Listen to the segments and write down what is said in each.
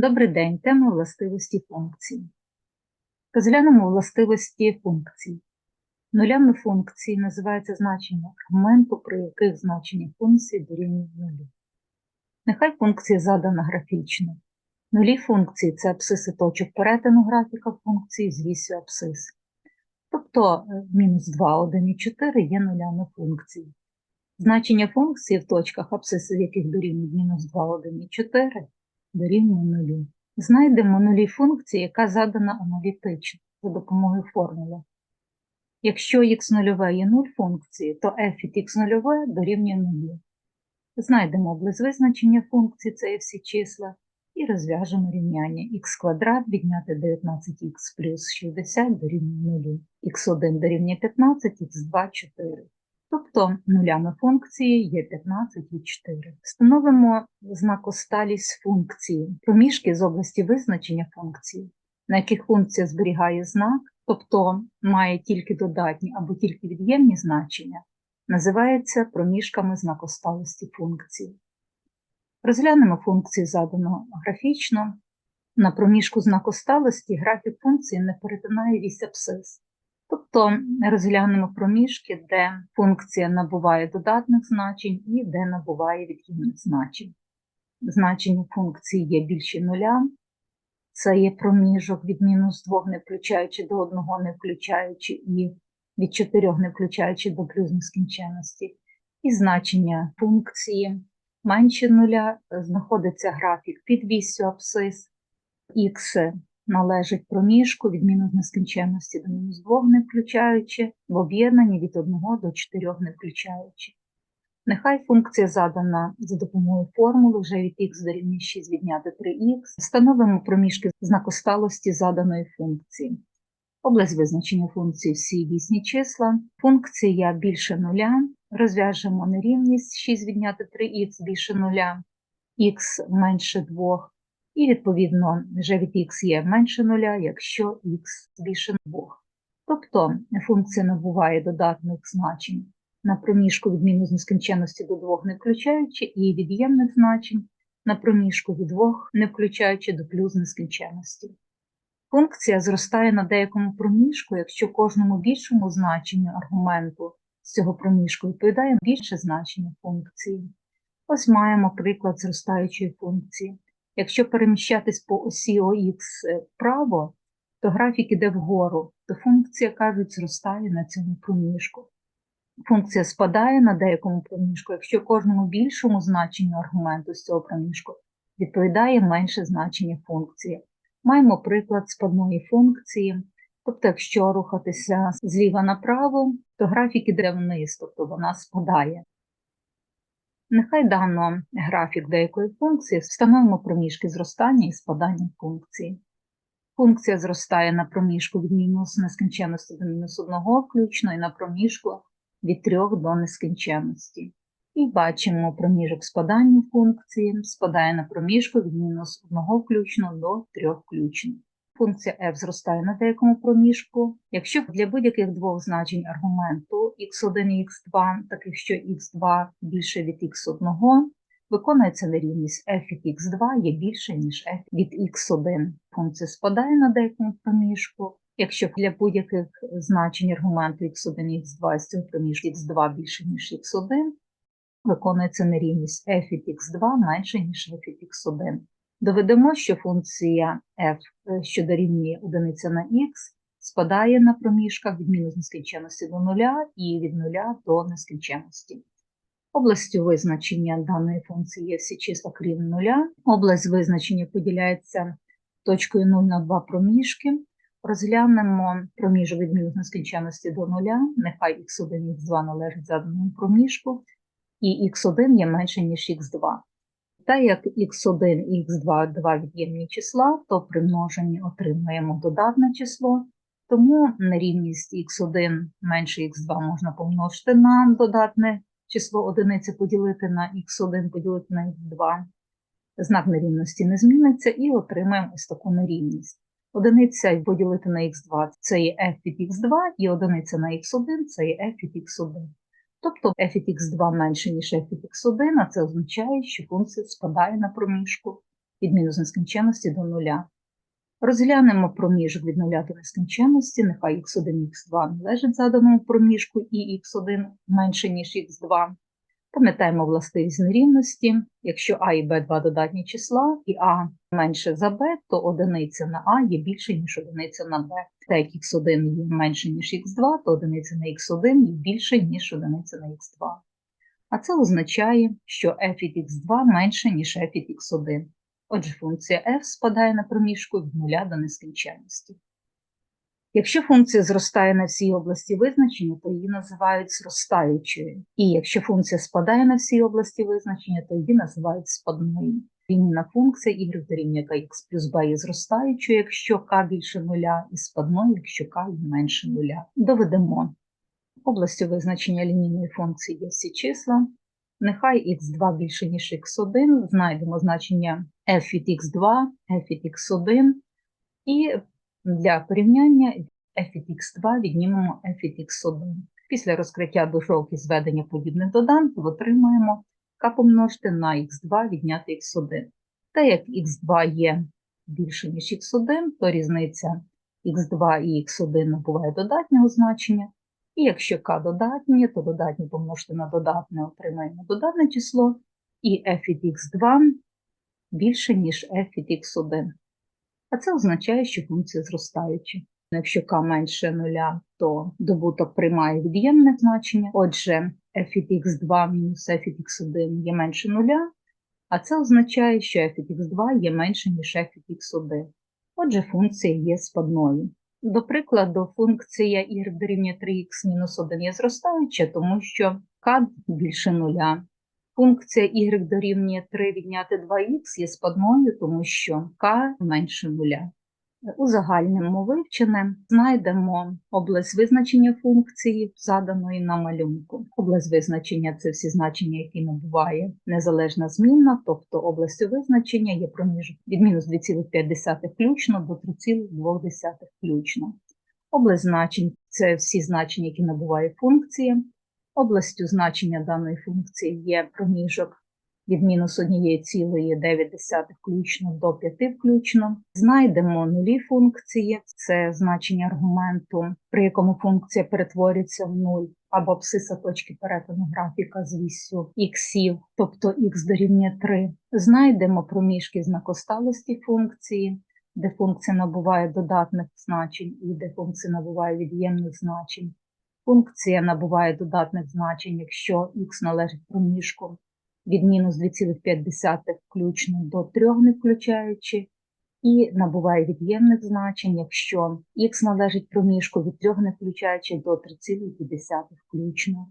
Добрий день, тема властивості функцій. Розглянемо властивості функцій. Нулями функції називається значення аргументу, при яких значення функції дорівнює нулю. Нехай функція задана графічно. Нулі функції це абсиси точок перетину графіка функції з вісю абсис. Тобто е, мінус 2, 1 і 4 є нулями функції. Значення функції в точках абсисів яких дорівнюють мінус 2, 1 і 4 дорівнює нулю. Знайдемо нулі функції, яка задана аналітично за допомогою формули. Якщо х0 є 0 функції, то f від x0 дорівнює нулю. Знайдемо близ визначення функції, це всі числа, і розв'яжемо рівняння х квадрат відняти 19х плюс 60 дорівнює 0, х1 дорівнює 15, х2 4. Тобто нулями функції є 15 і 4. Встановимо знакосталість функції, проміжки з області визначення функції, на яких функція зберігає знак, тобто має тільки додатні або тільки від'ємні значення, називається проміжками знакосталості функції. Розглянемо функції задано графічно. На проміжку знакосталості графік функції не перетинає вісь абсцис. Тобто розглянемо проміжки, де функція набуває додатних значень і де набуває від'ємних значень. Значення функції є більше нуля. Це є проміжок від мінус 2, не включаючи до 1, не включаючи і від 4 не включаючи до плюс нескінченності. І значення функції менше нуля знаходиться графік під вісю абсцис, х належить проміжку від нескінченності до мінус 2 не включаючи, в об'єднанні від 1 до 4 не включаючи. Нехай функція задана за допомогою формули вже від х дорівнює 6 відняти 3х. Встановимо проміжки знакосталості заданої функції. Область визначення функції всі вісні числа. Функція більше нуля. Розв'яжемо нерівність 6 відняти 3х більше нуля, х менше 2. І, відповідно, вже від х є менше нуля, якщо х більше 2. Тобто функція набуває додатних значень на проміжку від мінус нескінченності до 2 не включаючи, і від'ємних значень на проміжку від 2 не включаючи до плюс нескінченності. Функція зростає на деякому проміжку, якщо кожному більшому значенню аргументу з цього проміжку відповідає більше значення функції. Ось маємо приклад зростаючої функції. Якщо переміщатись по осі ОХ вправо, то графік іде вгору, то функція, кажуть, зростає на цьому проміжку. Функція спадає на деякому проміжку, якщо кожному більшому значенню аргументу з цього проміжку відповідає менше значення функції. Маємо приклад спадної функції, тобто, якщо рухатися зліва направо, то графік іде вниз, тобто вона спадає. Нехай дано графік деякої функції, встановимо проміжки зростання і спадання функції. Функція зростає на проміжку від мінус нескінченності до мінус 1 включно і на проміжку від 3 до нескінченності. І бачимо проміжок спадання функції, спадає на проміжку від мінус 1 включно до 3 включно функція f зростає на деякому проміжку. Якщо для будь-яких двох значень аргументу x1 і x2, таких що x2 більше від x1, виконується нерівність f від x2 є більше, ніж f від x1. Функція спадає на деякому проміжку. Якщо для будь-яких значень аргументу x1 і x2 з цього проміжку x2 більше, ніж x1, виконується нерівність f від x2 менше, ніж f від x1. Доведемо, що функція f, е, що дорівнює одиниця на x, спадає на проміжках від мінус нескінченності до нуля і від нуля до нескінченності. Областю визначення даної функції є всі числа крім нуля. Область визначення поділяється точкою 0 на 2 проміжки. Розглянемо проміжок від мінус нескінченності до нуля, нехай x1 і x2 належать заданому проміжку, і x1 є менше, ніж x2. Та як х1 і х2 два від'ємні числа, то при множенні отримаємо додатне число, тому нерівність х1 менше х2 можна помножити на додатне число одиниці поділити на х1 поділити на х2. Знак нерівності не зміниться і отримаємо ось таку нерівність. Одиниця поділити на х2 це є f від х2, і одиниця на х1 це є f від х1. Тобто f від x2 менше, ніж f від x1, а це означає, що функція спадає на проміжку. від мінус нескінченності до нуля. Розглянемо проміжок від нуля до нескінченності, нехай x1, і х2 належить заданому проміжку і х1 менше, ніж х2. Пам'ятаємо властивість нерівності. Якщо а і б два додатні числа, і а менше за б, то одиниця на а є більше, ніж одиниця на б. Та як х1 є менше, ніж х2, то одиниця на х1 є більше, ніж одиниця на х2. А це означає, що f від х2 менше, ніж f від х1. Отже, функція f спадає на проміжку від нуля до нескінченності. Якщо функція зростає на всій області визначення, то її називають зростаючою. І якщо функція спадає на всій області визначення, то її називають спадною. Лінійна функція y дорівнює kx плюс b є зростаючою, якщо k більше нуля, і спадною, якщо k є менше нуля. Доведемо. Областю визначення лінійної функції є всі числа. Нехай х2 більше, ніж х1, знайдемо значення f від х2, f від х1 і для порівняння f від x2 віднімемо f від x1. Після розкриття дужок і зведення подібних доданків отримаємо k помножити на x2 відняти x1. Та як x2 є більше, ніж x1, то різниця x2 і x1 набуває додатнього значення. І якщо k додатні, то додатні помножити на додатне отримаємо додатне число, і f від x2 більше, ніж f від x1 а це означає, що функція зростаюча. Якщо k менше нуля, то добуток приймає від'ємне значення. Отже, f від x2 мінус f від x1 є менше нуля, а це означає, що f від x2 є менше, ніж f від x1. Отже, функція є спадною. До прикладу, функція y дорівнює 3x мінус 1 є зростаюча, тому що k більше нуля. Функція y дорівнює 3 відняти 2х є спадною, тому що k менше нуля. Узагальнимо вивчене, знайдемо область визначення функції, заданої на малюнку. Область визначення це всі значення, які набуває незалежна змінна, тобто областю визначення є проміжок від мінус 2,5 включно до 3,2 включно. Область значень це всі значення, які набуває функція. Областю значення даної функції є проміжок від мінус 1,9 включно до 5 включно. Знайдемо нулі функції, це значення аргументу, при якому функція перетворюється в нуль, або абсиса точки перетину графіка з вісю іксів, тобто х дорівнює 3. Знайдемо проміжки знакосталості функції, де функція набуває додатних значень і де функція набуває від'ємних значень. Функція набуває додатних значень, якщо х належить проміжку від мінус 2,5 включно до 3 не включаючи, і набуває від'ємних значень, якщо х належить проміжку від 3 не включаючи до 3,5 включно.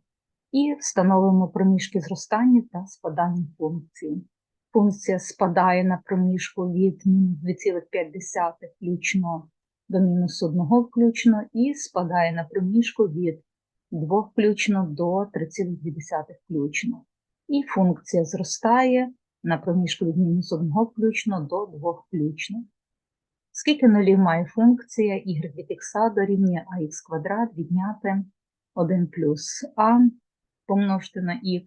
І встановимо проміжки зростання та спадання функції. Функція спадає на проміжку від мінус 2,5 включно до мінус 1 включно і спадає на проміжку від 2 включно до 3,2 включно. І функція зростає на проміжку від мінус 1 включно до 2 включно. Скільки нулів має функція y від x дорівнює ax квадрат відняти 1 плюс а помножити на х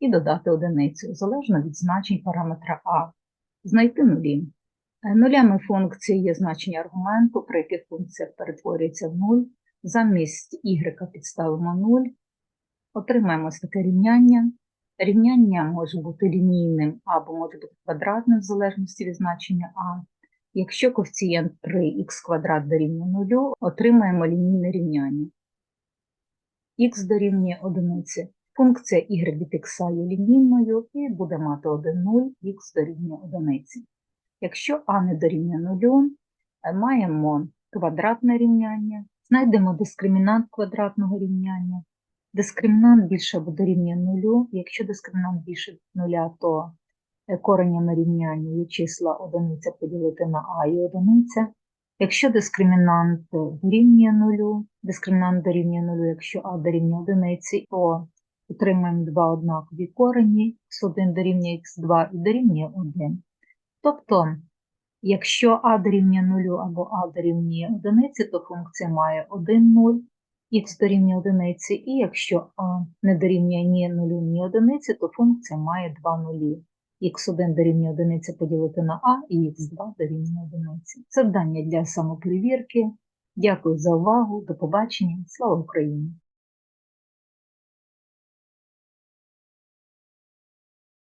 і додати одиницю, залежно від значень параметра а. Знайти нулі. Нулями функції є значення аргументу, при яких функція перетворюється в нуль. Замість y підставимо 0, отримаємо таке рівняння. Рівняння може бути лінійним або може бути квадратним в залежності від значення а. Якщо коефіцієнт 3х квадрат дорівнює 0, отримаємо лінійне рівняння. х дорівнює 1. Функція y від х є лінійною і буде мати 1 0, х дорівнює 1. Якщо а не дорівнює 0, маємо квадратне рівняння. Знайдемо дискримінант квадратного рівняння. Дискримінант більше або дорівнює нулю. Якщо дискримінант більше нуля, то е, коренями рівняння є числа одиниця поділити на а і одиниця. Якщо дискримінант дорівнює нулю, дискримінант дорівнює нулю, якщо а дорівнює одиниці, то отримаємо два однакові корені, x1 дорівнює х2 і дорівнює 1. Тобто Якщо а дорівнює 0 або а дорівнює 1, то функція має 1 0, х дорівнює 1, і якщо а не дорівнює ні 0, ні 1, то функція має 2 нулі. х1 дорівнює 1 поділити на а і х2 дорівнює 1. Завдання для самоперевірки. Дякую за увагу. До побачення. Слава Україні!